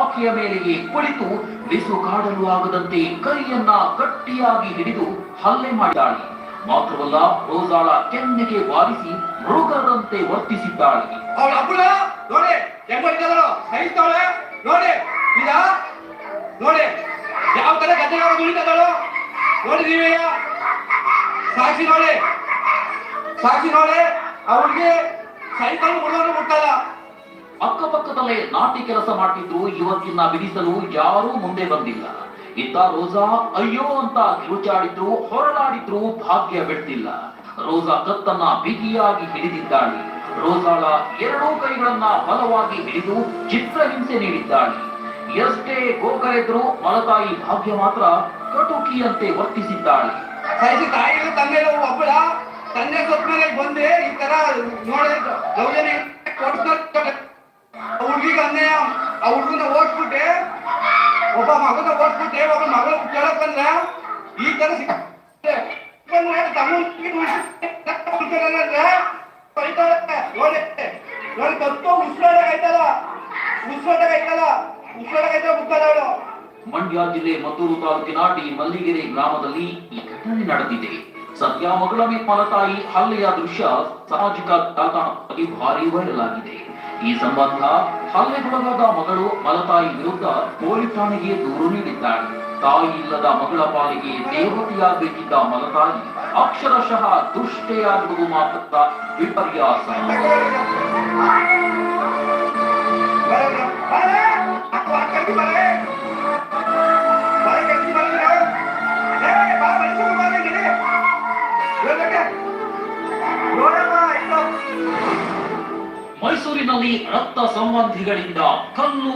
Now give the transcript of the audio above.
ಆಕೆಯ ಮೇಲೆಯೇ ಕುಳಿತು ಬಿಸುಕಾಡಲು ಆಗದಂತೆ ಕೈಯನ್ನ ಗಟ್ಟಿಯಾಗಿ ಹಿಡಿದು ಹಲ್ಲೆ ಮಾಡಿದ್ದಾಳೆ. ಮಾತ್ರವಲ್ಲ, ರೋಜಾಳ ಕೆನ್ನೆಗೆ ಬಾರಿಸಿ ಮೃಗದಂತೆ ವರ್ತಿಸಿದ್ದಾಳೆ. ಅವಳ ಅಪ್ಪನ ನೋಡಿ ಹೆಂಗ್ ಹೊಡಿತಾಳೋ ಸಹಿಸ್ತಾಳೆ, ನೋಡಿ ಇದ ನೋಡಿ, ಯಾವ ತರ ಗದ್ದೆಗಳ ದುಡಿತಾಳೋ ನೋಡಿ ನೀವೇ ಸಾಕ್ಷಿ ನೋಡಿ ಸಾಕ್ಷಿ ನೋಡಿ, ಅವಳಿಗೆ ಸೈಕಲ್ ಮುಳ್ಳನ್ನು ಮುಟ್ಟಲ್ಲ. ಅಕ್ಕಪಕ್ಕದಲ್ಲೇ ನಾಟಿ ಕೆಲಸ ಮಾಡ್ತಿದ್ರು ಇವತ್ತಿನ ಬಿಡಿಸಲು ಯಾರೂ ಮುಂದೆ ಬಂದಿಲ್ಲ. ಇತ್ತ ರೋಜಾ ಅಯ್ಯೋ ಅಂತ ಕಿರುಚಾಡಿದ್ರು ಹೊರಳಾಡಿದ್ರು ಭಾಗ್ಯ ಬಿಡ್ತಿಲ್ಲ. ರೋಜಾ ಕತ್ತನ್ನ ಬಿಗಿಯಾಗಿ ಹಿಡಿದಿದ್ದಾಳೆ. ರೋಜಾಳ ಎರಡೂ ಕೈಗಳನ್ನ ಬಲವಾಗಿ ಹಿಡಿದು ಚಿತ್ರಹಿಂಸೆ ನೀಡಿದ್ದಾಳೆ. ಎಷ್ಟೇ ಗೋಕರೆದ್ರು ಮಲತಾಯಿ ಭಾಗ್ಯ ಮಾತ್ರ ಕಟುಕಿಯಂತೆ ವರ್ತಿಸಿದ್ದಾಳೆ. ತಂದೆ ತಂದೆ ಬಂದೆ ಈ ತರ ಹುಡುಗಿಗೆ ಅನ್ಯಾಯ ಆ ಹುಡುಗನ ಓದ್ಬಿಟ್ಟೆ, ಒಬ್ಬ ಮಗನ ಓದ್ಬಿಟ್ಟೆ, ಒಬ್ಬ ಮಗನ ಕೇಳಕ್ಕಲ್ಲ ಈ ತರ ಮಂಡ್ಯ ಜಿಲ್ಲೆ ಮದ್ದೂರು ತಾಲೂಕಿನ ಟಿ ಮಲ್ಲಿಗೆರೆ ಗ್ರಾಮದಲ್ಲಿ ಈ ಘಟನೆ ನಡೆದಿದೆ. ಸದ್ಯ ಮಗಳ ಮೇಲೆ ಮಲತಾಯಿ ಹಲ್ಲೆಯ ದೃಶ್ಯ ಸಾಮಾಜಿಕ ಜಾಲತಾಣದಲ್ಲಿ ಭಾರಿ ವೈರಲ್ ಆಗಿದೆ. ಈ ಸಂಬಂಧ ಹಲ್ಲೆಗೊಳಗಾದ ಮಗಳು ಮಲತಾಯಿ ವಿರುದ್ಧ ಪೊಲೀಸ್ ಠಾಣೆಗೆ ದೂರು ನೀಡಿದ್ದಾಳೆ ತಾಯಿ ಇಲ್ಲದ ಮಗಳ ಪಾಲಿಗೆ ದೇವತೆಯಾಗಬೇಕಿದ್ದ ಮಲತಾಯಿ ಅಕ್ಷರಶಃ ದುಷ್ಟೆಯಾಗುವುದು ಮಾತ್ರ ವಿಪರ್ಯಾಸ ಮೈಸೂರಿನಲ್ಲಿ ರಕ್ತ ಸಂಬಂಧಿಗಳಿಂದ ಕಲ್ಲು